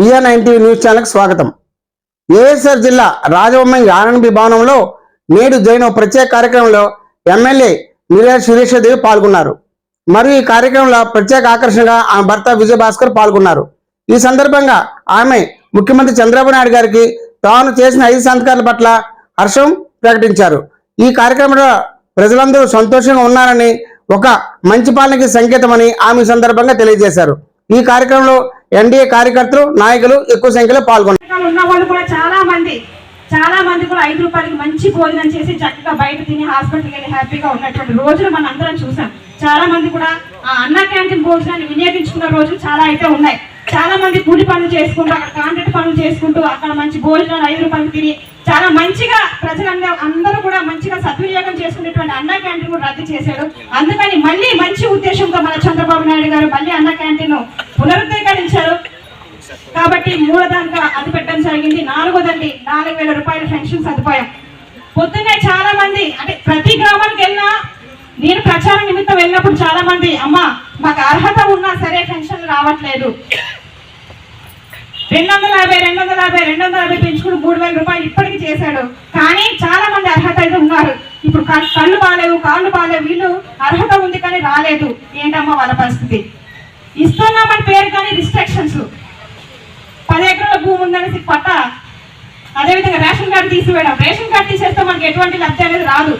BR ninety news ఛానల్కి స్వాగతం. ASR జిల్లా రాజవొమ్మంగి ఆనంద్ భవనంలో నేడు జరిగిన ప్రత్యేక కార్యక్రమంలో ఎమ్మెల్యే మిర్యాల సురేషదేవి పాల్గొన్నారు. మరియు ఈ కార్యక్రమంలో ప్రత్యేక ఆకర్షణగా ఆమె భర్త విజయభాస్కర్ పాల్గొన్నారు. ఈ సందర్భంగా ఆమె ముఖ్యమంత్రి చంద్రబాబు నాయుడు గారికి తాను చేసిన ఐదు సంతకాల పట్ల హర్షం ప్రకటించారు. ఈ కార్యక్రమంలో ప్రజలందరూ సంతోషంగా ఉన్నారని ఒక మంచి పాలనకి సంకేతమని ఆమె సందర్భంగా తెలియజేశారు. ఈ కార్యక్రమంలో ఎన్డీఏ కార్యకర్తలు నాయకులు ఎక్కువ సంఖ్యలో పాల్గొన్నారు. ఉన్న వాళ్ళు కూడా చాలా మంది చాలా మంది కూడా ఐదు రూపాయలకి మంచి భోజనం చేసి చక్కగా బయట తిని హాస్పిటల్కి వెళ్ళి హ్యాపీగా ఉన్నటువంటి రోజులు మనం అందరం చూసాం. చాలా మంది కూడా ఆ అన్న క్యాంటీన్ భోజనాన్ని వినియోగించుకున్న రోజులు చాలా అయితే ఉన్నాయి. చాలా మంది కూలి పనులు చేసుకుంటూ అక్కడ కాంట్రాక్ట్ పనులు చేసుకుంటూ అక్కడ మంచి భోజనాలు ఐదు రూపాయలు తిని చాలా మంచిగా ప్రజలందరూ అందరూ కూడా మంచిగా సద్వినియోగం చేసుకునేటువంటి అన్న క్యాంటీన్ కూడా రద్దు చేశాడు అందుకని మళ్ళీ మంచి ఉద్దేశంతో మన చంద్రబాబు నాయుడు గారు మళ్ళీ అన్న క్యాంటీన్ పునరుద్ధరించారు కాబట్టి మూలధనంగా అది పెట్టడం జరిగింది. నాలుగోదండి నాలుగు వేల రూపాయల పెన్షన్ సదుపాయం. పొద్దున్నే చాలా మంది అంటే ప్రతి గ్రామానికి వెళ్ళినా నేను ప్రచారం నిమిత్తం వెళ్ళినప్పుడు చాలా మంది అమ్మ మాకు అర్హత ఉన్నా సరే పెన్షన్ రావట్లేదు. రెండు వందల యాభై రెండు వందల యాభై రెండు వందల యాభై పెంచుకుని మూడు వేల రూపాయలు ఇప్పటికి చేశాడు. కానీ చాలా మంది అర్హత అయితే ఉన్నారు. ఇప్పుడు కళ్ళు బాగాలేవు కాళ్ళు బాగాలేవు వీళ్ళు అర్హత ఉంది కానీ రాలేదు. ఏంటమ్మా వాళ్ళ పరిస్థితి? ఇస్తున్నామని పేరు కానీ రిస్ట్రిక్షన్స్ భూమి ఉందనేసి పట్ట. అదేవిధంగా రేషన్ కార్డు తీసివేయడం. రేషన్ కార్డు తీసేస్తే మనకి ఎటువంటి లబ్ధి అనేది రాదు.